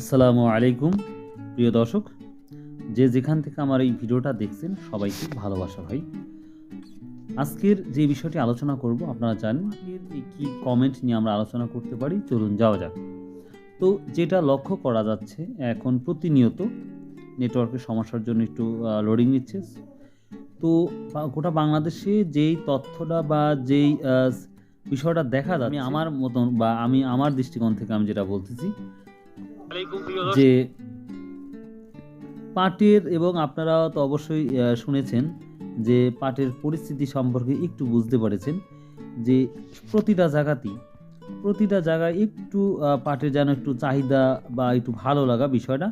আসসালামু আলাইকুম, প্রিয় দর্শক। যে যেখান থেকে আমার এই ভিডিওটা দেখছেন, সবাইকে ভালোবাসা ভাই। আজকের যে বিষয়টি আলোচনা করব, আপনারা জানেন কি কমেন্ট নিয়ে আমরা আলোচনা করতে পারি, চলুন যাওয়া যাক। তো যেটা লক্ষ্য করা যাচ্ছে, এখন প্রতিনিয়ত নেটওয়ার্কের সমস্যার জন্য একটু লোডিং নিচ্ছে। তো গোটা বাংলাদেশে যেই তথ্যটা বা যেই বিষয়টা দেখা যাচ্ছে, আমি আমার মতন বা আমি আমার দৃষ্টিকোণ থেকে আমি যেটা বলতেছি যে পাটের, এবং আপনারা তো অবশ্যই শুনেছেন যে পাটের পরিস্থিতি সম্পর্কে একটু বুঝতে পেরেছেন যে প্রতিটা জায়গাতেই, প্রতিটা জায়গায় একটু পাটের যেন একটু চাহিদা বা একটু ভালো লাগা বিষয়টা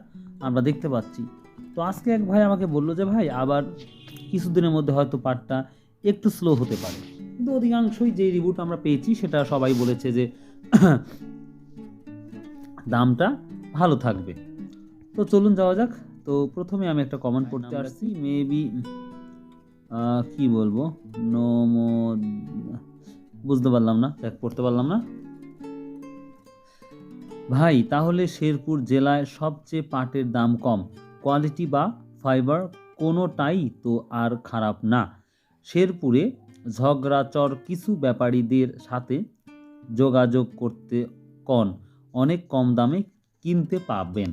আমরা দেখতে পাচ্ছি। তো আজকে এক ভাই আমাকে বলল যে, ভাই, আবার কিছুদিনের মধ্যে হয়তো পাটটা একটু স্লো হতে পারে। কিন্তু অধিকাংশই যে রিভিউট আমরা পেয়েছি, সেটা সবাই বলেছে যে দামটা ভালো থাকবে। তো চলুন যাওয়া যাক। তো প্রথমে আমি একটা কমেন্ট করতে আসছি। মেবি কি বলব? নমো বুঝতে পারলাম না দেখ পড়তে পারলাম না। ভাই তাহলে শেরপুর জেলায় সবচেয়ে পাটের দাম কম কোয়ালিটি বা ফাইবার কোনোটাই তো আর খারাপ না। শেরপুরে ঝগড়াচর কিছু ব্যাপারীদের সাথে যোগাযোগ করতে কন অনেক কম দামে কিনতে পাবেন।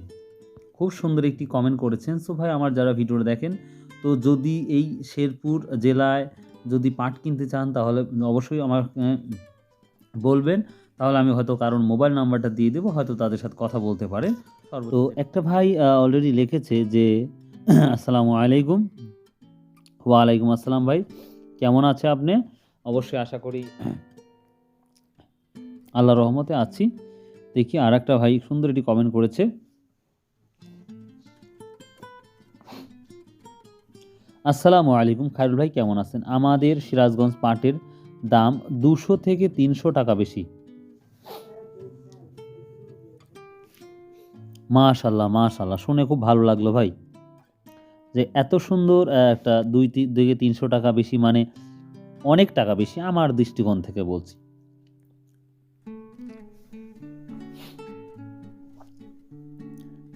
খুব সুন্দর একটি কমেন্ট করেছেন। সো ভাই আমার যারা ভিডিওটা দেখেন তো যদি এই শেরপুর জেলায় যদি পাট কিনতে চান তাহলে অবশ্যই আমার বলবেন। তাহলে আমি হয়তো কারণ মোবাইল নাম্বারটা দিয়ে দেবো হয়তো তাদের সাথে কথা বলতে পারে তো একটা ভাই অলরেডি লিখেছে যে আসসালামু আলাইকুম। ওয়ালাইকুম আসসালাম ভাই। কেমন আছে আপনি? অবশ্যই আশা করি আল্লাহ রহমতে আছি। দেখি আর একটা ভাই সুন্দর একটি কমেন্ট করেছে। আসসালামু আলাইকুম, খায়রুল ভাই কেমন আছেন? আমাদের সিরাজগঞ্জ পাটের দাম দুশো থেকে তিনশো টাকা বেশি। মাশাল্লাহ মাশাল্লাহ, শুনে খুব ভালো লাগল ভাই। যে এত সুন্দর একটা দুই থেকে তিনশো টাকা বেশি মানে অনেক টাকা বেশি আমার দৃষ্টিকোণ থেকে বলছি।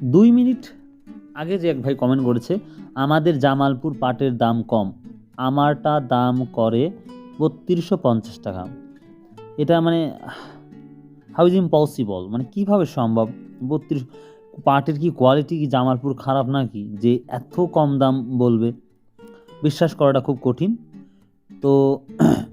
দুই মিনিট আগে যে এক ভাই কমেন্ট করেছে, আমাদের জামালপুর পাটের দাম কম। আমারটা দাম করে বত্রিশশো পঞ্চাশ টাকা। এটা মানে হাউ ইজ ইম্পসিবল মানে কীভাবে সম্ভব? বত্রিশ, পাটের কি কোয়ালিটি কি জামালপুর খারাপ নাকি? যে এত কম দাম বলবে। বিশ্বাস করাটা খুব কঠিন। তো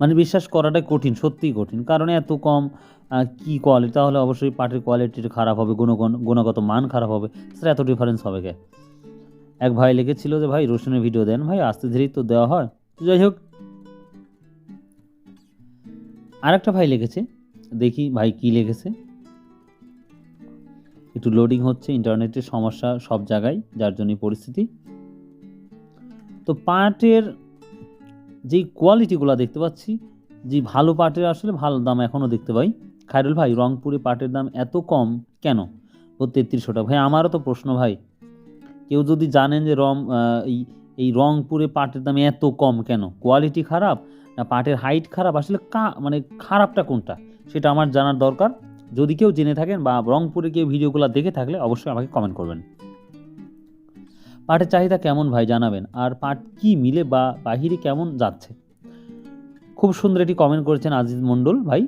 মানে বিশ্বাস করাটাই কঠিন, সত্যিই কঠিন। কারণ এত কম কি কোয়ালিটি তাহলে অবশ্যই পাটের কোয়ালিটিটা খারাপ হবে গুণগণ গুণগত মান খারাপ হবে। স্যার এত ডিফারেন্স হবে কে? এক ভাই লিখেছিল যে, ভাই, রসুনের ভিডিও দেন, ভাই, আস্তে ধীরেই তো দেওয়া হয়। যাই হোক। আরেকটা ভাই লিখেছে, দেখি ভাই কি লিখেছে। একটু লোডিং হচ্ছে ইন্টারনেটের সমস্যা সব জায়গায়, যার জন্য পরিস্থিতি। তো পাটের যেই কোয়ালিটিগুলো দেখতে পাচ্ছি, যে ভালো পাটের আসলে ভালো দাম এখনও দেখতে পাই। খায়রুল ভাই, রংপুরে পাটের দাম এত কম কেন? ও তেত্রিশশো টাকা ভাই, আমারও তো প্রশ্ন ভাই। কেউ যদি জানেন যে রং এই এই রংপুরে পাটের দাম এত কম কেন? কোয়ালিটি খারাপ না পাটের হাইট খারাপ? আসলে কা মানে খারাপটা কোনটা? সেটা আমার জানার দরকার। যদি কেউ জেনে থাকেন বা রংপুরে কেউ ভিডিওগুলো দেখে থাকলে অবশ্যই আমাকে কমেন্ট করবেন। পাটের চাহিদা কেমন ভাই জানাবেন? আর পাট কি মিলে বা বাহিরে কেমন যাচ্ছে? খুব সুন্দর এটি কমেন্ট করেছেন আজিজ মণ্ডল ভাই।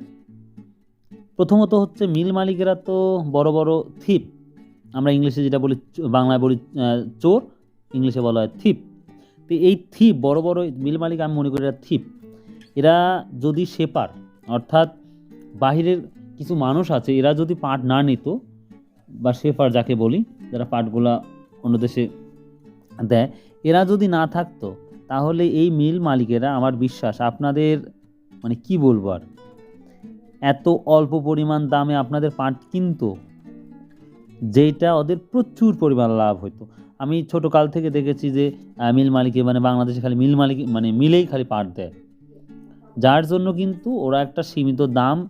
প্রথমত হচ্ছে মিল মালিকেরা তো বড় বড় থিপ। আমরা ইংলিশে যেটা বলি বাংলায় বলি চোর, ইংলিশে বলা হয় থিপ। তো এই থিপ, বড় বড় মিল মালিক আমি মনে করি এরা থিপ। এরা যদি সেপার অর্থাৎ বাহিরের কিছু মানুষ আছে, এরা যদি পাট না নিত, বা শেফার যাকে বলি, যারা পাটগুলা অন্য দেশে দেয়, এরা যদি না থাকতো, তাহলে এই মিল মালিকেরা, আমার বিশ্বাস, আপনাদের মানে কি বলব আর? এত অল্প পরিমাণ দামে আপনাদের পাট কিনতো যেটা ওদের প্রচুর পরিমাণ লাভ হতো আমি ছোট কাল থেকে দেখেছি যে মিল মালিকে মানে বাংলাদেশে খালি মিল মালিক মানে মিলেই খালি পাট দেয়। যার জন্য কিন্তু ওরা একটা সীমিত দাম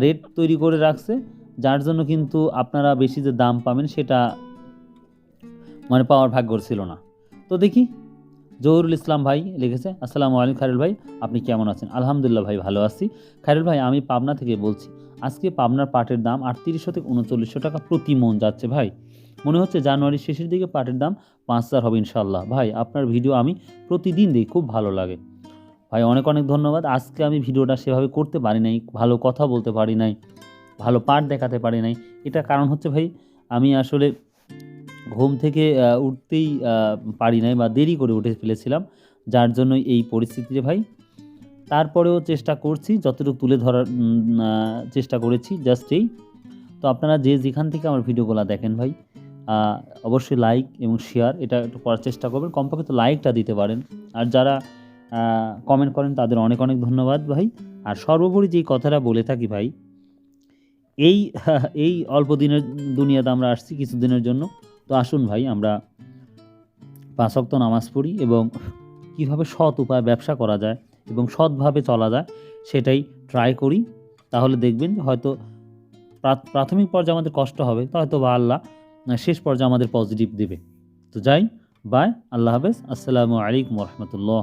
রেট তৈরি করে রাখছে। যার জন্য কিন্তু আপনারা বেশি যে দাম পাবেন, সেটা মানে পাওয়ার ভাগ্য ছিল না। তো দেখি জহুরুল ইসলাম ভাই লিখেছে, আসসালামু আলাইকুম খায়রুল ভাই, আপনি কেমন আছেন? আলহামদুলিল্লাহ ভাই, ভালো আছি। খায়রুল ভাই, আমি পাবনা থেকে বলছি, আজকে পাবনার পাটের দাম আটত্রিশশো থেকে উনচল্লিশশো টাকা প্রতি মন যাচ্ছে ভাই। মনে হচ্ছে জানুয়ারির শেষের দিকে পাটের দাম পাঁচ হাজার হবে ইনশাল্লাহ ভাই, আপনার ভিডিও আমি প্রতিদিন দিই, খুব ভালো লাগে। ভাই, অনেক অনেক ধন্যবাদ। আজকে আমি ভিডিওটা সেভাবে করতে পারি নাই, ভালো কথা বলতে পারি নাই, ভালো পাঠ দেখাতে পারি নাই। এটা কারণ হচ্ছে ভাই, আমি আসলে ঘুম থেকে উঠতেই পারি নাই বা দেরি করে উঠে ফেলেছিলাম, যার জন্য এই পরিস্থিতিতে ভাই। তারপরেও চেষ্টা করছি, যতটুকু তুলে ধরার চেষ্টা করেছি জাস্ট এই। তো আপনারা যে যেখান থেকে আমার ভিডিওগুলো দেখেন ভাই অবশ্যই লাইক এবং শেয়ার এটা একটু করার চেষ্টা করবেন। কমপক্ষে তো লাইকটা দিতে পারেন। আর যারা কমেন্ট করেন, তাদের অনেক অনেক ধন্যবাদ ভাই। আর সর্বোপরি যেই কথাটা বলে থাকি ভাই, এই এই অল্প দিনের দুনিয়াতে আমরা আসছি কিছুদিনের জন্য। তো আসুন ভাই, আমরা পাঁচ ওয়াক্ত নামাজ পড়ি এবং কীভাবে সৎ উপায় ব্যবসা করা যায় এবং সৎভাবে চলা যায় সেটাই ট্রাই করি। তাহলে দেখবেন হয়তো প্রাথমিক পর্যায়ে আমাদের কষ্ট হবে, তো হয়তো বা আল্লাহ শেষ পর্যায়ে আমাদের পজিটিভ দেবে। তো যাই বাই আল্লাহ হাফেজ, আসসালামু আলাইকুম রহমতুল্লাহ।